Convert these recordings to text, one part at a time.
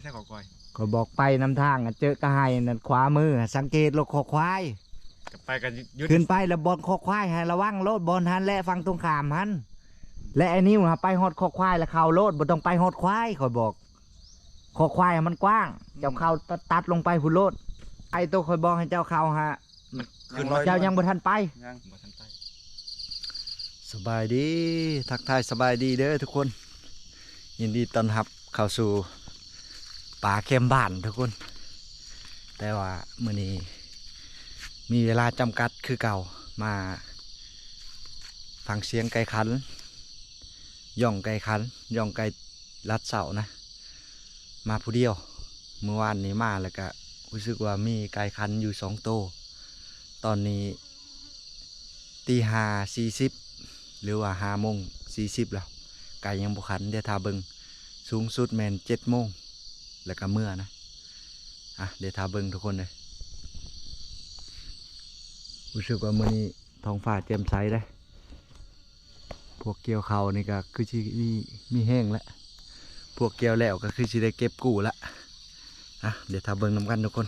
ใช่ขอก้อยก็บอกไปนำทางอะเจอกระไห้นั่นขวามือ สังเกตรถคอควาย กลับไปกันยุดขึ้นไปแล้วบอลคอควายให้ระวังโลดบอลหันและฟังตรงขามหันและไอ้นิ้วนะไปฮอดคอควายแล้วเข้าโลดบ่ต้องไปฮอดควายคอยบอกคอควายอะมันกว้าง เจ้าเข้าตัดลงไปพุ่นโลด ไอ้ตัวคอยบอกให้เจ้าเข้าฮะมันขึ้นเจ้ายังบ่ทันไป ยังบ่ทันไปสบายดี ทักทายสบายดีเด้อทุกคน ยินดีต้อนรับเข้าสู่ ป่าเข้มบ้านทุกคน แต่ว่ามื้อนี้มีเวลาจำกัดคือเก่ามาฟังเสียงไก่ขัน ย่องไก่ขัน ย่องไก่ลัดเสานะ มาผู้เดียว เมื่อวานนี้มาแล้วก็รู้สึกว่ามีไก่ขันอยู่สองโตวตอนนี้ตีห้าสี่สิบหรือว่าห้าโมงสี่สิบแล้วไก่ยังบุขันเดี๋ยวทาเบิงสูงสุดแมนเจ็ดโมง แล้วก็เมื่อนะอะเดี๋ยวทาเบิงทุกคนเลยรู้สึกว่ามื่อนี้ท้องฟ้าเจ่มใสได้พวกเกี่ยวเขานี่ก็คือชีมีมีแห้งแล้วพวกเกี่ยวแล้วก็คือชีได้เก็บกู้ละอะเดี๋ยวทาเบิงน้ำกันทุกคน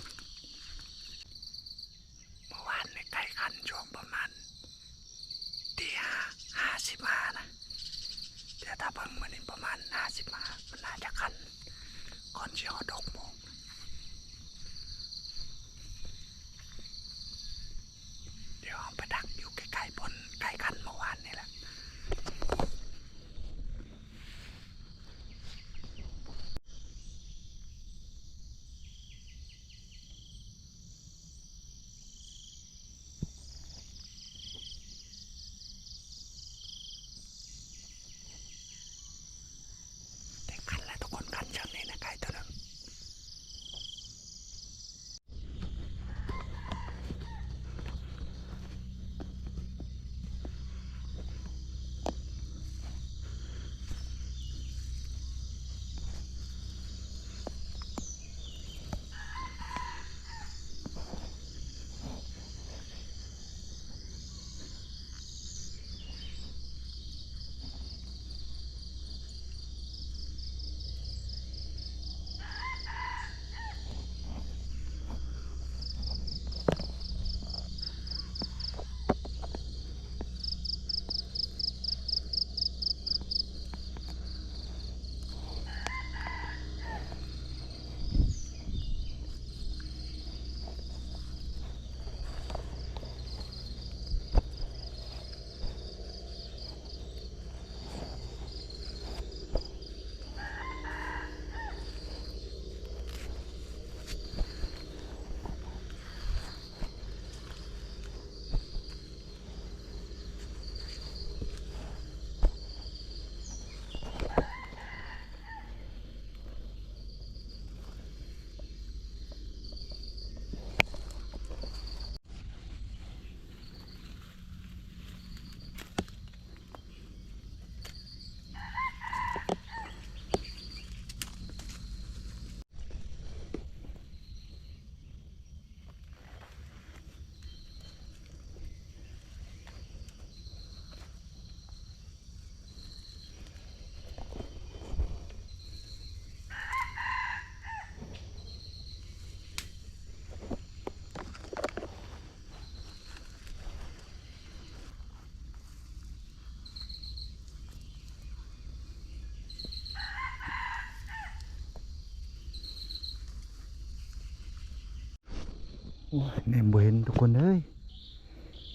แหนมบ่เห็นทุกคนเอ้ย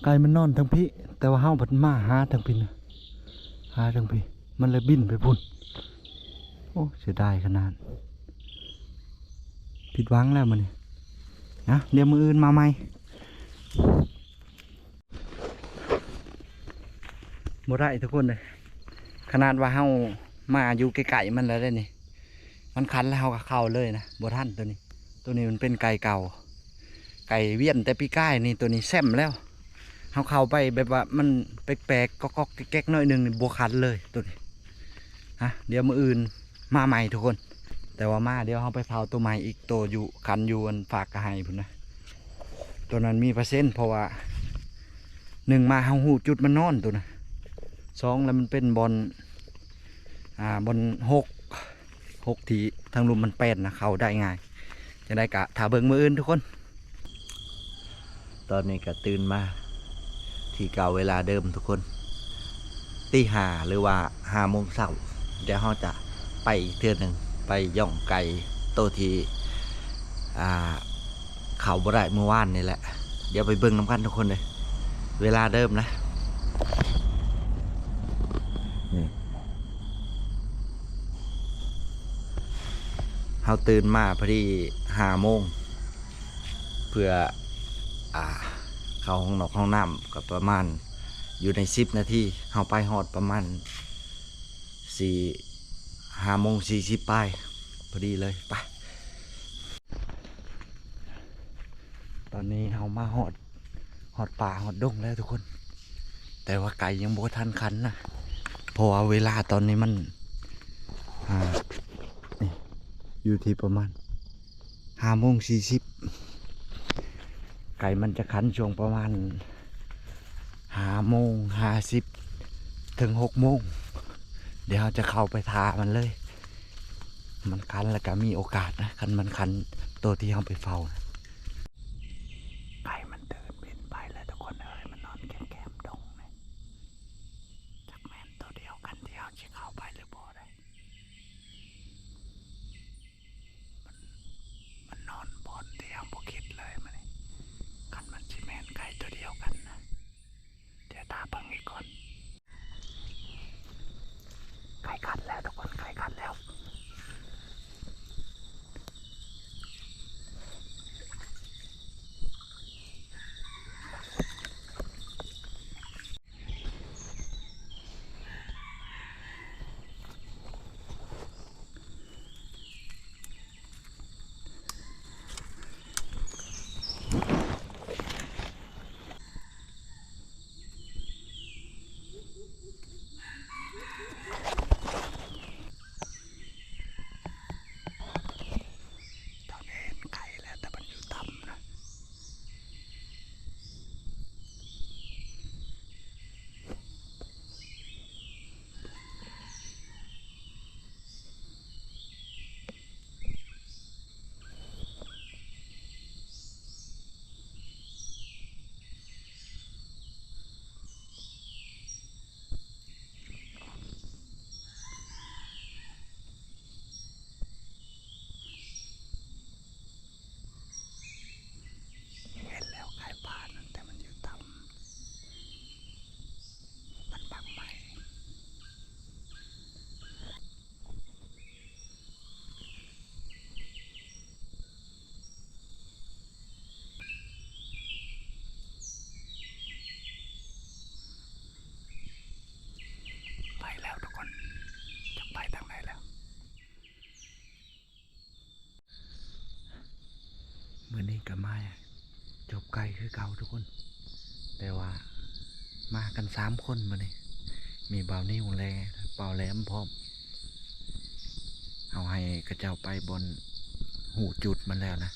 ไก่มันนอนทั้งพี่แต่ว่าเฮาบัดมาหาทั้งพี่นะหาทั้งพี่มันเลยบินไปพุ่นโอ้เสียดายขนาดผิดหวังแล้วมันนี่นะเดี๋ยวมืออื่นมาใหม่บ่ได้ทุกคนเลยขนาดว่าเฮามาอยู่ไกลๆมันแล้วเด้นี่มันคันแล้วเฮาก็เข้าเลยนะบ่ทันตัวนี้ ตัวนี้มันเป็นไก่เก่า ไก่เวียนแต่ปีก้ายนี่ตัวนี้แซมแล้วเฮาเข้าไปแบบว่ามันแปลกๆก็ๆแก๊กน่อยหนึงนี่บ่คันเลยตัวนี้ฮะเดี๋ยวมืออื่นมาใหม่ทุกคน แต่ว่ามาเดี๋ยวเฮาไปเผาตัวใหม่อีกตัวอยู่คันอยู่อันฝากกระให้พุ่นนะตัวนั้นมีเปอร์เซ็นต์เพราะว่าหนึ่งมาเฮาหูจุดมันนอนตัวนะสองแล้วมันเป็นบอลอ่าบอลหกหกทีทางลุมมันเป็นนะเขาได้ง่ายจะได้กะถ้าเบิ่งมืออื่นทุกคน ตอนนี้ก็ตื่นมาที่เก่าเวลาเดิมทุกคนตีห้าหรือว่าห้าโมงเช้าเดี๋ยวเราจะไปเทื่อหนึ่งไปย่องไก่โตทีอ่าเขาบ่ได้เมื่อวานนี่แหละ เดี๋ยวไปเบิ่งน้ำกันทุกคนเลย เวลาเดิมนะเราตื่นมาพอดีห้าโมงเพื่อ อ่า เข้าห้องนอกห้องน้ำก็ประมาณ อยู่ในสิบนาทีเราไปหอดประมาณสี่ห้าโมงสี่สิบไปพอดีเลยไปตอนนี้เรามาหอดหอดป่าหอดดงแล้วทุกคน แต่ว่าไก่ยังโบทันคันนะเพราะว่าเวลาตอนนี้มันอ่านี่อยู่ที่ประมาณห้าโมงสี่สิบ ไก่มันจะขันช่วงประมาณหาโมงห้าสิบถึงหกโมง เดี๋ยวจะเข้าไปทามันเลย มันคันแล้วก็มีโอกาสนะคันมันคันตัวที่เอาไปเฝ้านะ คือเก่าทุกคน แต่ว่ามากันสามคนมานี่มีเบาวนิ้วแลเบาแหลมพร้อม เอาให้กระเจ้าไปบนหูจุดมันแล้วนะ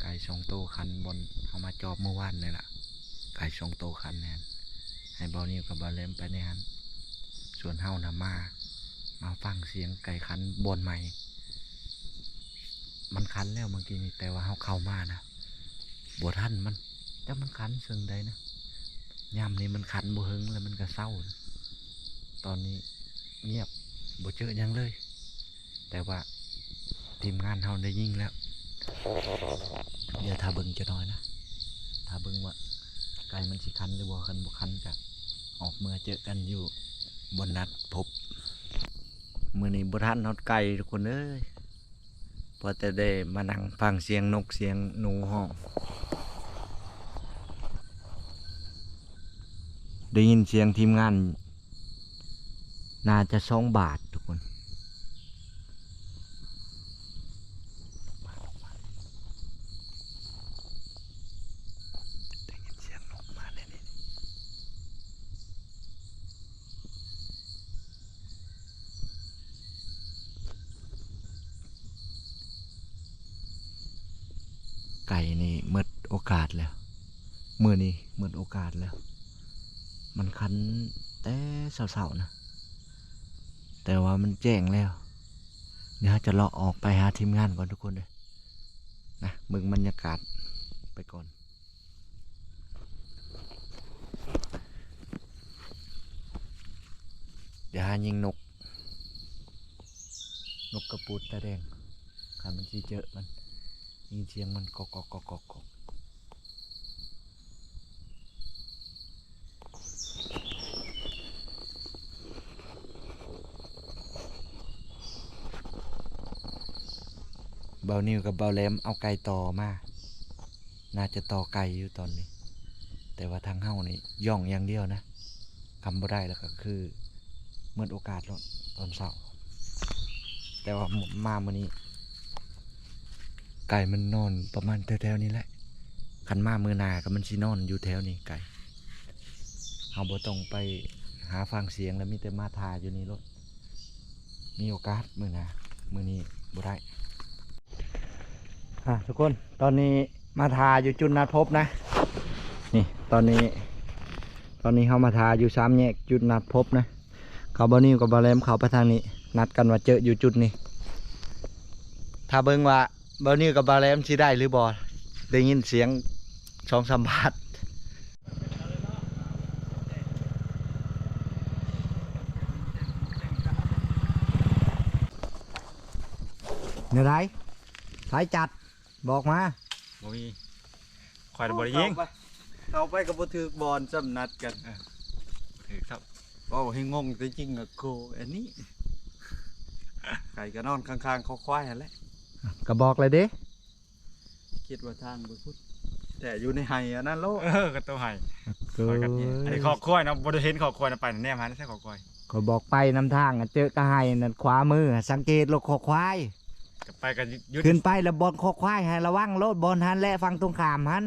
ไก่ชองโตคันบนเอามาจอบเมื่อวานนี่แหละไก่ชองโตคันเนี่ยให้เบาวนิ้วกับเบาแหลมไปในนั้นส่วนเฮานะมา มาฟังเสียงไก่คันบนใหม่ มันคันแล้วเมื่อกี้นี้แต่ว่าเขาเข้ามานะ บวท่านมันแต่มันคันเชิงใดนะยามนี้มันคันบ่เฮงแล้วมันก็เศร้านะตอนนี้เงียบบ่เจอยังเลย แต่ว่าทีมงานเขาได้ยิงแล้ว เดี๋ยวถ้าบิ่งจะน้อยนะถ้าบิ่งว่าไก่มันสิคันหรือบ่คันบ่คันกะออกเมื่อเจอกันอยู่บนนัดพบมื้อนี้บ่ทันฮอดไก่ทุกคนเอ้ยพอจะได้มานั่งฟังเสียงนกเสียงหนูห้อง ได้ยินเสียงทีมงาน น่าจะสองบาททุกคนได้ยินเสียงนกมาเนี่ยนี่ไก่นี่หมดโอกาสแล้ว เมื่อนี้หมดโอกาสแล้ว มันคันแต่เสาๆนะ แต่ว่ามันแจ้งแล้ว เดี๋ยวจะเลาะออกไปหาทีมงานก่อนทุกคนเลยนะเบิ่งบรรยากาศไปก่อนเดี๋ยวหายิงนก นกกระปูดตาแดงขามันจีเจอมันยิงเสียงมันกอกกอกกอกกอก เบานิวกับเบาแหลมเอาไก่ต่อมา น่าจะต่อไก่อยู่ตอนนี้ แต่ว่าทางเฮ้านี่ย่องอย่างเดียวนะคำบ่ได้แล้วก็คือเมื่อโอกาสแล้วตอนเช้าแต่ว่ามามื่อนี้ ไก่มันนอนประมาณแถวๆนี้แหละขันมามือนาก็มันสินอนอยู่แถวนี้ไก่เอาบ่ต้องไปหาฟังเสียงแล้วมีแต่มาทาอยู่นี่รถมีโอกาสมือนามือนี้บ่ได้ อะทุกคนตอนนี้มาทาอยู่จุดนัดพบนะ นี่ตอนนี้ ตอนนี้เขามาทาอยู่สามแยกจุดนัดพบนะ เขาบอนิวกับบอแรมเขาไปทางนี้ นัดกันว่าเจออยู่จุดนี้ถ้าเบิ่งว่าบอนิวกับบอแรมสิได้หรือบอได้ยินเสียงสองสามบาทเนี่ยไรสายจัด บอกมาบ่มีคอยบ่ได้ยิงเอาไปกับบถือบอลจำนัดกันถือครับเอาให้งงแต่จริงอะโคอันนี้ไก่ก็นอนข้างๆเขาควายนั่นแหละก็บอกเลยเด้คิดว่าทางไปพุทธแต่อยู่ในไห้อันนั้นโลกเออก็ตัวให้คอยกันอันนี้ขอควายเนาะบ่ได้เห็นขอควายนะไปแนมหาใช่ขอควายก็บอกไปนำทางอะเจอกระไห้นั่นขวามือ สังเกตรถคอควาย ก็ไปกันยุดขึ้นไปแล้วบอลคอควายให้ระวังโลดบอลหันและฟังตรงขามหัน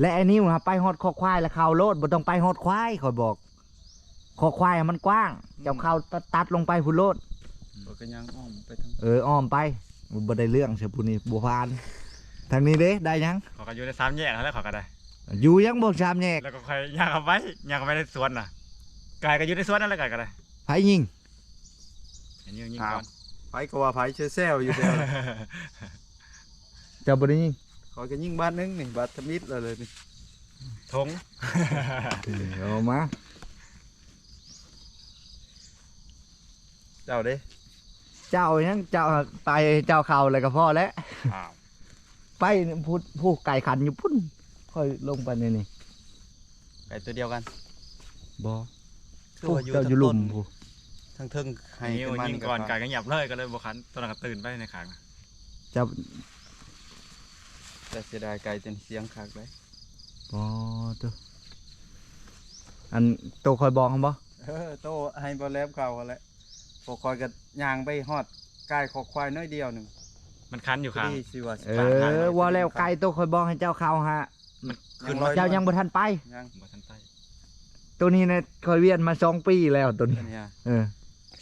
และไอ้นิ้วฮะไปฮอดคอควายแล้วเข้าโลดบ่ต้องไปฮอดควายคอยบอกคอควายอะมันกว้างเจ้าเข้าตัดตัดลงไปพุ่นโลดเราก็ยังอ้อมไปทางเอออ้อมไปบ่ได้เรื่องเสียพุ่นนี่บัวพาน ทางนี้เด้ได้ยังขอกันอยู่ในสามแยกแล้วขอกันได้ อยู่ยังบ่ชามแยกแล้วก็ค่อยย่างเอาไว้ย่างเอาไว้ในสวนน่ะไก่ก็อยู่ในสวนนั่นแหละไก่ก็ได้ไผยิงอันนี้ยิงก่อนไผ ก็ว่าไผเชื่อแซวอยู่เดียวเจ้าบ่ได้ยิงขอยก็ยิงบาทหนึงนี่บาททมิดเลยเลยนี่ทงเอามาเจ้าเด้เจ้ายังเจ้าไปเจ้าเข้าเลยก็พอแล้วอ้าวไปพูดผู้ไก่ขันอยู่พุ่นค่อยลงไปนี่นี่ไก่ตัวเดียวกันบ่คือผู้ว่าอยู่เจ้าทางอยู่หลุต้นมผู้ ทางเทิงให้นี่ขึ้นมายิงนี่ก่อนก็ไก่ก็หยับเลยก็เลยบ่คันตอนนั้นก็ตื่นไปในขางเจ้าแต่เสียดายไก่จนเสียงคักเลยบ่ตัวอันโตคอยบอกเขาบ่เออโตให้บอลแลบเขาแหละพอคอยก็ย่างไปฮอดไก่ขอควายน้อยเดียวหนึงมันคันอยู่ข้างที่สิว่าสิเอปาดหาอว่าแล้วไก่โตคอยบอกให้เจ้าเข้าฮะขึ้นร้อยเจ้ายังบ่ทันไปยังบ่ทันไปตัวนี้นะคอยเวียนมาสองปีแล้วตัวนี้อันเนี่ยเออ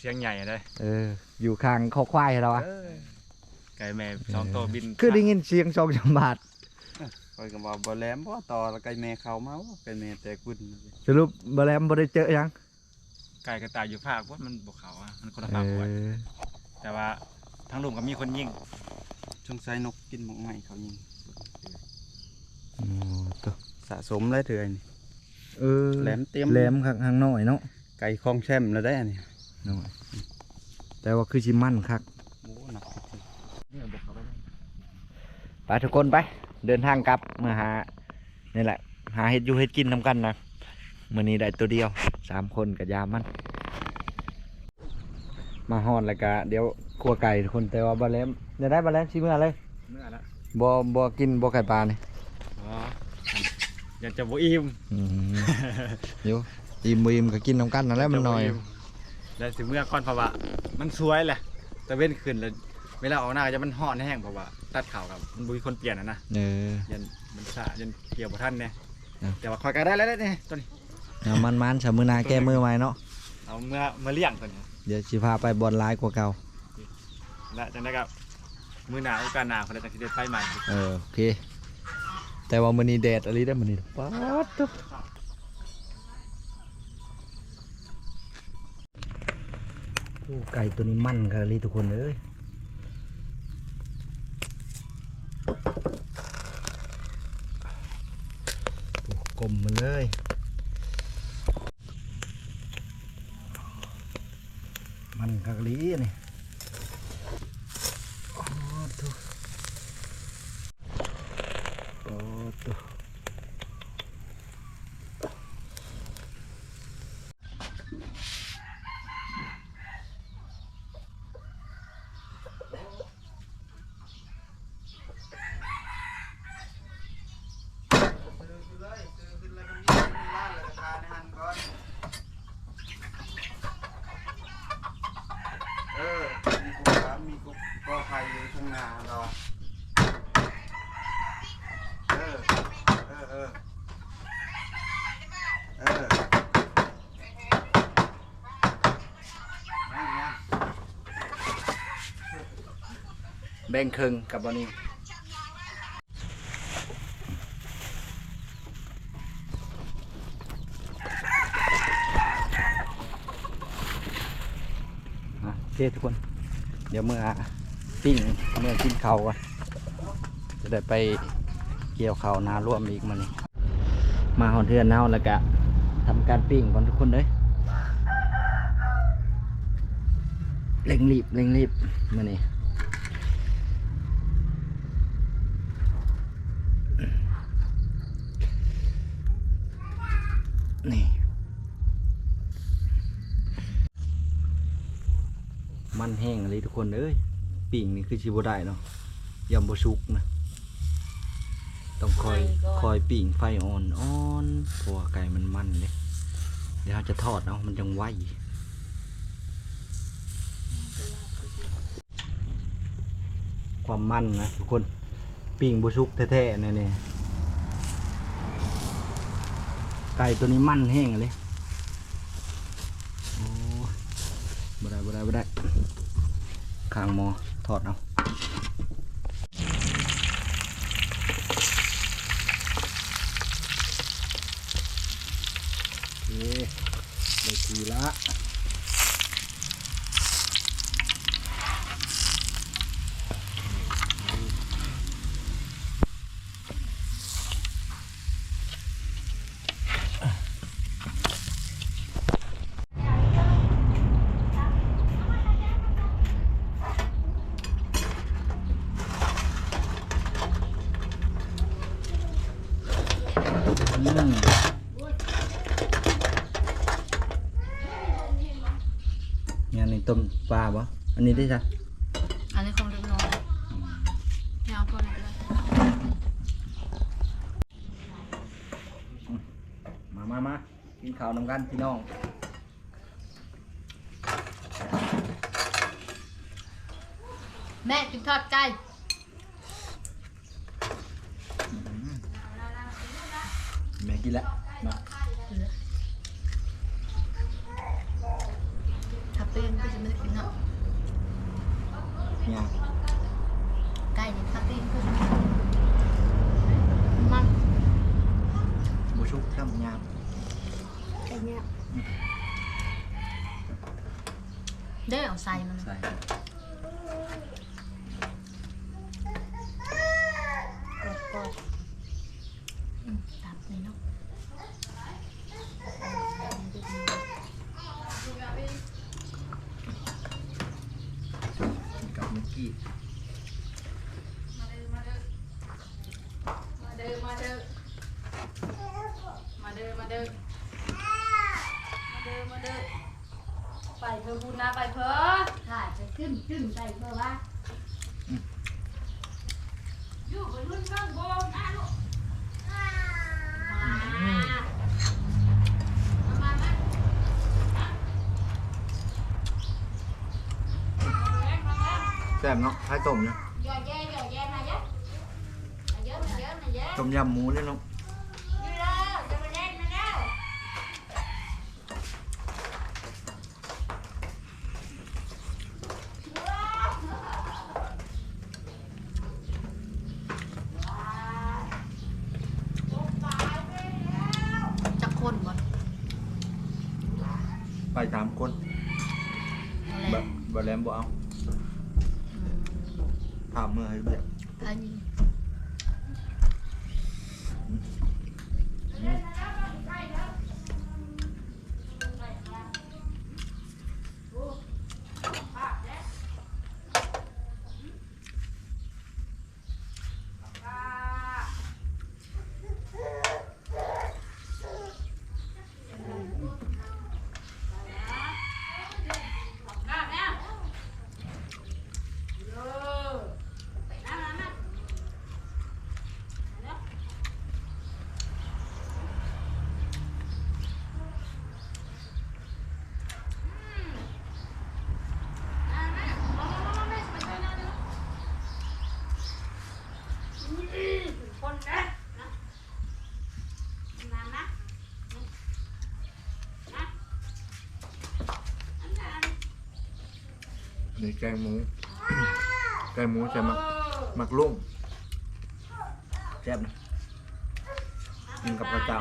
เสียงใหญ่เลยเออ อยู่ข้างคอควายเราอะเออไก่แม่สองตัวบินคือได้ยินเสียงสองสามบาทคอยก็บอกบอลแหลมบ่ต่อแล้วไก่แม่เขามาว่าไก่แม่แต่กุนสรุปบ่แลมบ่ได้เจอยังไก่กระต่ายอยู่ภาคว่ามันบ่เขาอะมันคนละเอภาคไว้อแต่ว่าทั้งลุมก็มีคนยิงสงสัยนกกินหมกใหม่เขายิงโอ้ตัวสะสมเลยเถื่อนเออแหลมเตรียมแหลมข้างข้างน้อยเนาะไก่คลองแช่มแล้วได้อันนี้ น้อยแต่ว่าคือสิมั่นคักโอ้หนักจริงไปทุกคนไป เดินทางกลับมาหานี่แหละ หาเห็ดอยู่เห็ดกินทำกันนะมื่อนี้ได้ตัวเดียวสามคนกับยามมัน มาฮอดแล้วก็เดี๋ยวครัวไก่ทุกคนแต่ว่าบะแลมจะได้บะแลมชิมเมื่อเลยเมื่อละบ่บ่กินบ่ไก่ปลานี่อ๋ออยากจะบ่อิ่มอืมเดี๋ยวอิ่มบ่อิ่มก็กินน้ำกันนั่นแหละมันหน่อย แล้วสิเมื่อก่อนเพราะว่ามันสวยแหละแต่เว้นขึ้นแล้วเวลาออกหน้าก็จะมันห่อนแห้งเพราะว่าตัดข่าวกับมันบ่มีคนเปลี่ยนอะนะเออ ยันมันสะยันเกี่ยวบ่ทันเนี่ยอะ แต่ว่าคอยก็ได้แล้วเนี่ยตัวนี้เอามันมันๆสามมือหนาแก้มือใหม่เนาะเอาเมื่อเมื่อเลี้ยงตัวนี้เดี๋ยวสิพาไปบอลไลายกว่าเก่าและจังได้กับมือหนาวโอกาสหนาวเขาเลยจะสิได้ไปใหม่เออโอเค แต่ว่ามื้อนี้แดดอะไรได้อมื้อนี้ป๊าดตุ๊บโไก่ตัวนี้มั่นค่ะเลยทุกคนเอ้ยกลมมันเลยมันกะลีนี่โอ้ตัวโอ้ตัว บ่งครึ่งกับบอนี่อะโอเคทุกคน เดี๋ยวเมื่อปิ้งเมื่อกินเขาก่อนจะได้ไปเกี่ยวเขานาร่วมอีกมานี่มาหอนเทือนเนาแล้วก็ทำการปิ้งก่อนทุกคนเลยเร่งรีบเร่งรีบมานี่นี่ มันแห้งเลยทุกคนเอ้ยปิ่งนี่คือชิบได้เนาะยำบชุกนะต้องคอยคอยปิ่งไฟอ่อนอ่อนเพราะว่าไก่มันมันเลยเดี๋ยวเราจะทอดเนาะมันจังไหวความมันนะทุกคนปิ่งบชุกแท้ๆนี่นี่ไก่ตัวนี้มันแห้งเลยโอ้บ่ได้บ่ได้บ่ได้ ข้างหมอถอดเอาโอเคได้ทีละ อืมงานนี้ต้มปลาบ่อั นนี้ได้จ้ะอันนี้คงเล็กน้อยไม่เอาพอเลยก็ได้มามามากินข้าวนำกันพี่น้องแม่กินทอดไก่แม่กินแล้วมาถ้าเป็นก็จะไม่ได้กินเนาะ เนี่ยไก่นี่ถ้าเป็นก็จะมันบูชุกทำยามไก่เนี่ยได้เอาใส่มัน ใส่ กรอบกรอบอืมตับเลยเนาะ กินกับเมื่อกี้ มาเด้อ มาเด้อ มาเด้อ มาเด้อ มาเด้อ มาเด้อ มาเด้อ ไปเถอะ คุณนะไปเถอะถ่ายจะขึ้นขึ้นใส่เพื่อว่าอยู่บนรุ่นข้างบนนะลูกมามามาแซ่บเนาะท้ายต้มเนาะหยอดแย่หยอดแย่มาเยอะมาเยอะมาเยอะมาเยอะต้มยำหมูเนี่ยเนาะ อยู่แล้วจะมาเล่นมาแล้ว จะคนบ่ ไปสามคน เอา บ แล้ว บะแลมบ่เอาถามเมื่อให้เบียด อันนี้ เล่นมา คนนะนะนานนะนะอันนั้น นี่แกงหมู แกงหมูใช่ไหมหมักลุ่งแซ่บนะกินกับข้าวเจ้า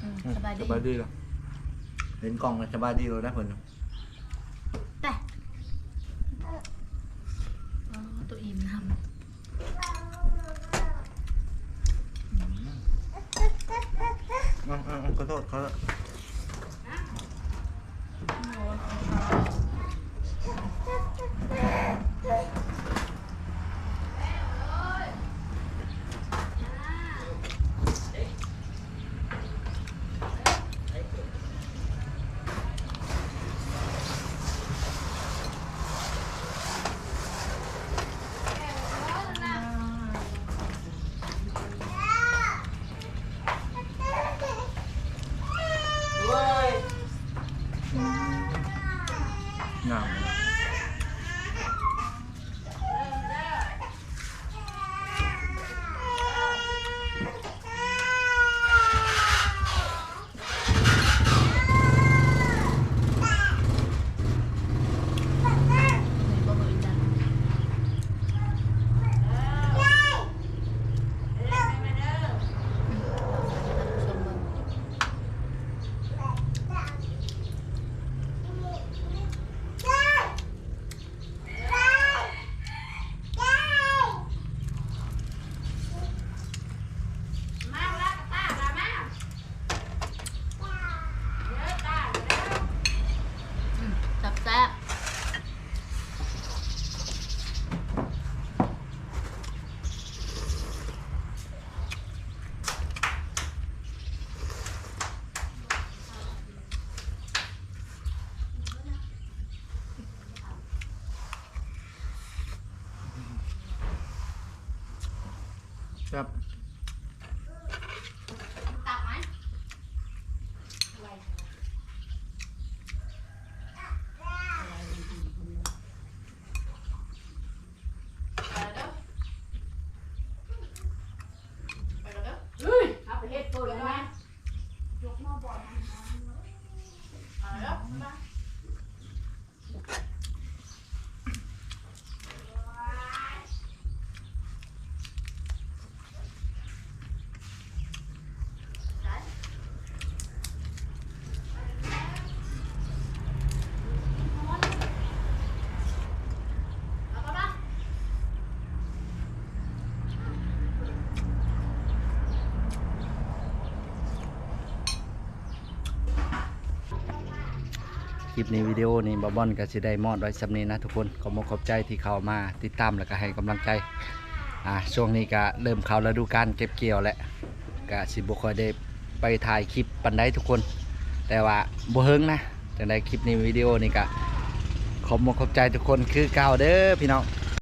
อืมสบายดีสบายดีเหรอเห็นกล่องแล้วสบายดีเลยนะเพิ่นแต่อ๋อตัวอิ่มทำอ๋ออ๋อขอโทษขอโทษ คลิปนี้วิดีโอนี้บอบอนก็สิได้มอดไว้สำนีนะทุกคนขอมขอบใจที่เข้ามาติดตามแล้วก็ให้กำลังใจอ่าช่วงนี้ก็เริ่มเข้าฤดูการเก็บเกี่ยวแล้วก็สิบุคอยได้ไปถ่ายคลิปปันไดทุกคน แต่ว่าบ่เฮิงนะจังไดคลิปนี้วิดีโอนี้ก็ขอบมขอบใจทุกคนคือเก่าเด้อพี่น้อง